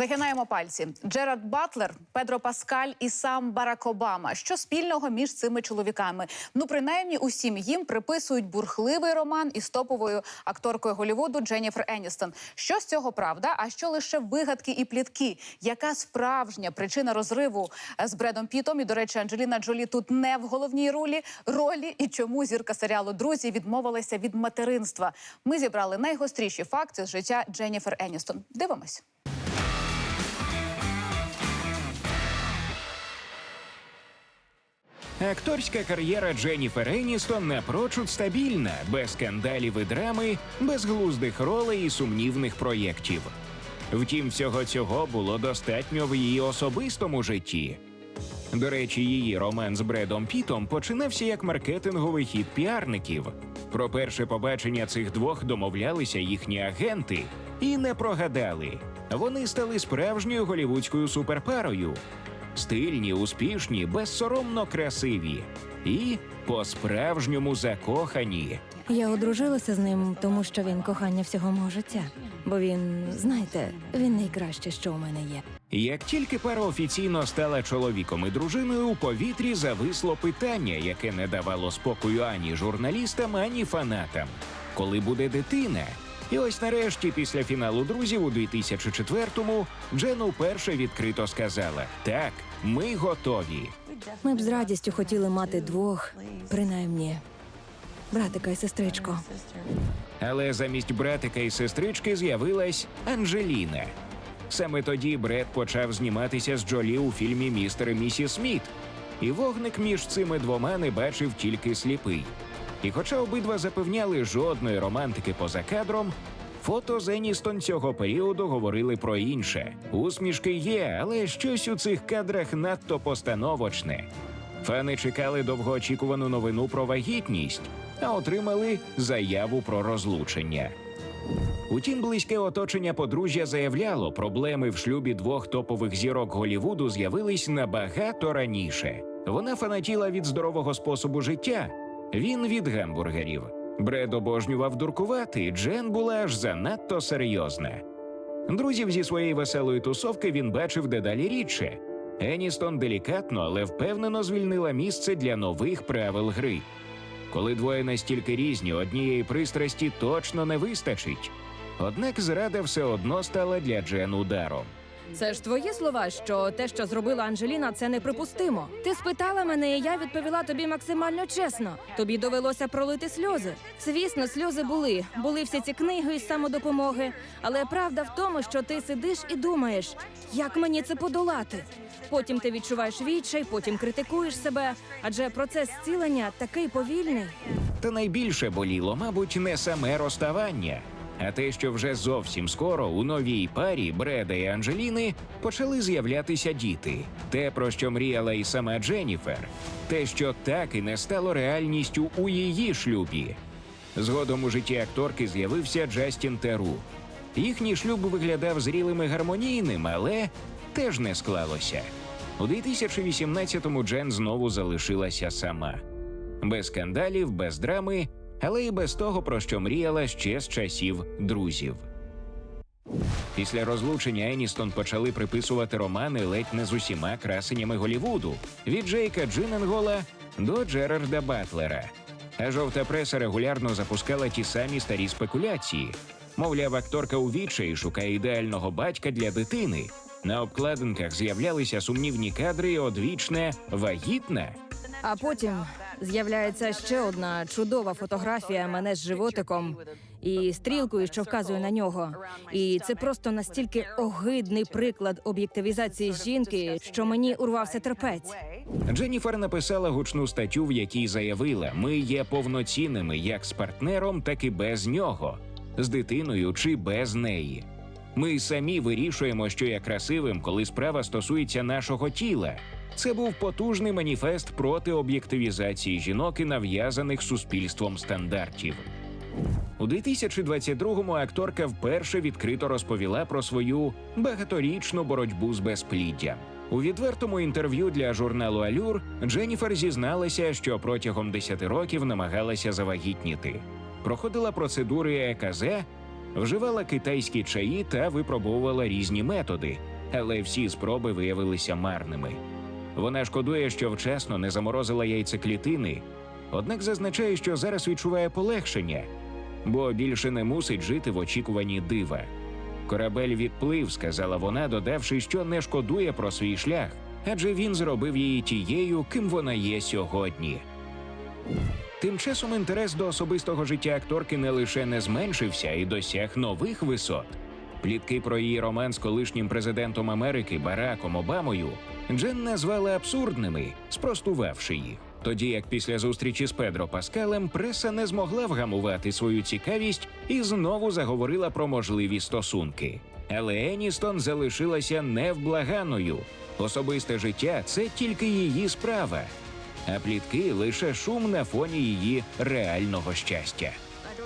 Загинаємо пальці. Джерард Батлер, Педро Паскаль і сам Барак Обама. Що спільного між цими чоловіками? Ну, принаймні, усім їм приписують бурхливий роман із топовою акторкою Голівуду Дженніфер Еністон. Що з цього правда? А що лише вигадки і плітки? Яка справжня причина розриву з Бредом Пітом? І до речі, Анджеліна Джолі тут не в головній ролі ролі. І чому зірка серіалу Друзі відмовилася від материнства? Ми зібрали найгостріші факти з життя Дженніфер Еністон. Дивимось. Акторська кар'єра Дженніфер Еністон напрочуд стабільна, без скандалів і драми, безглуздих ролей і сумнівних проєктів. Втім, всього цього було достатньо в її особистому житті. До речі, її роман з Бредом Пітом починався як маркетинговий хід піарників. Про перше побачення цих двох домовлялися їхні агенти і не прогадали. Вони стали справжньою голівудською суперпарою. Стильні, успішні, безсоромно красиві і по-справжньому закохані. Я одружилася з ним, тому що він кохання всього мого життя. Бо він, знаєте, він найкраще, що у мене є. Як тільки пара офіційно стала чоловіком і дружиною, у повітрі зависло питання, яке не давало спокою ані журналістам, ані фанатам. Коли буде дитина? І ось нарешті, після фіналу друзів у 2004-му, Джен уперше відкрито сказала: Так, ми готові. Ми б з радістю хотіли мати двох, принаймні, братика і сестричку. Але замість братика і сестрички з'явилась Анджеліна. Саме тоді Бред почав зніматися з Джолі у фільмі Містер і місіс Сміт, і вогник між цими двома не бачив тільки сліпий. І хоча обидва запевняли жодної романтики поза кадром, фото з Еністон цього періоду говорили про інше. Усмішки є, але щось у цих кадрах надто постановочне. Фани чекали довгоочікувану новину про вагітність, а отримали заяву про розлучення. Утім, близьке оточення подружжя заявляло, проблеми в шлюбі двох топових зірок Голівуду з'явились набагато раніше. Вона фанатіла від здорового способу життя, він від гамбургерів. Бред обожнював дуркувати, Джен була аж занадто серйозна. Друзів зі своєї веселої тусовки він бачив дедалі рідше. Еністон делікатно, але впевнено звільнила місце для нових правил гри. Коли двоє настільки різні, однієї пристрасті точно не вистачить. Однак зрада все одно стала для Джен ударом. Це ж твої слова, що те, що зробила Анжеліна, це неприпустимо. Ти спитала мене, і я відповіла тобі максимально чесно. Тобі довелося пролити сльози. Звісно, сльози були. Були всі ці книги із самодопомоги. Але правда в тому, що ти сидиш і думаєш, як мені це подолати. Потім ти відчуваєш відчай, потім критикуєш себе, адже процес зцілення такий повільний. Та найбільше боліло, мабуть, не саме розставання, а те, що вже зовсім скоро у новій парі Бреда і Анджеліни почали з'являтися діти. Те, про що мріяла і сама Дженніфер, те, що так і не стало реальністю у її шлюбі. Згодом у житті акторки з'явився Джастін Теру. Їхній шлюб виглядав зрілим і гармонійним, але теж не склалося. У 2018-му Джен знову залишилася сама. Без скандалів, без драми, але і без того, про що мріяла ще з часів друзів. Після розлучення Еністон почали приписувати романи ледь не з усіма красенями Голівуду від Джейка Джиненгола до Джерарда Батлера. А жовта преса регулярно запускала ті самі старі спекуляції. Мовляв, акторка у відчаї шукає ідеального батька для дитини. На обкладинках з'являлися сумнівні кадри і одвічне вагітна. А потім з'являється ще одна чудова фотографія мене з животиком і стрілкою, що вказує на нього. І це просто настільки огидний приклад об'єктивізації жінки, що мені урвався терпець. Дженніфер написала гучну статтю, в якій заявила: ми є повноцінними як з партнером, так і без нього, з дитиною чи без неї. Ми самі вирішуємо, що є красивим, коли справа стосується нашого тіла. Це був потужний маніфест проти об'єктивізації жінок і нав'язаних суспільством стандартів. У 2022-му акторка вперше відкрито розповіла про свою багаторічну боротьбу з безпліддям. У відвертому інтерв'ю для журналу Алюр Дженніфер зізналася, що протягом 10 років намагалася завагітніти, проходила процедури ЕКЗ вживала китайські чаї та випробовувала різні методи, але всі спроби виявилися марними. Вона шкодує, що вчасно не заморозила яйцеклітини, однак зазначає, що зараз відчуває полегшення, бо більше не мусить жити в очікуванні дива. Корабель відплив, сказала вона, додавши, що не шкодує про свій шлях, адже він зробив її тією, ким вона є сьогодні. Тим часом інтерес до особистого життя акторки не лише не зменшився і досяг нових висот. Плітки про її роман з колишнім президентом Америки Бараком Обамою Джен назвала абсурдними, спростувавши їх. Тоді як після зустрічі з Педро Паскалем преса не змогла вгамувати свою цікавість і знову заговорила про можливі стосунки. Але Еністон залишилася невблаганою. Особисте життя це тільки її справа, а плітки лише шум на фоні її реального щастя.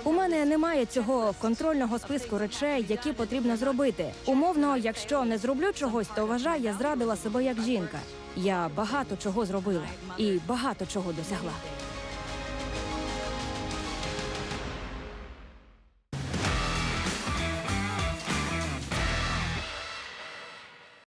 У мене немає цього контрольного списку речей, які потрібно зробити. Умовно, якщо не зроблю чогось, то вважаю, я зрадила себе як жінка. Я багато чого зробила і багато чого досягла.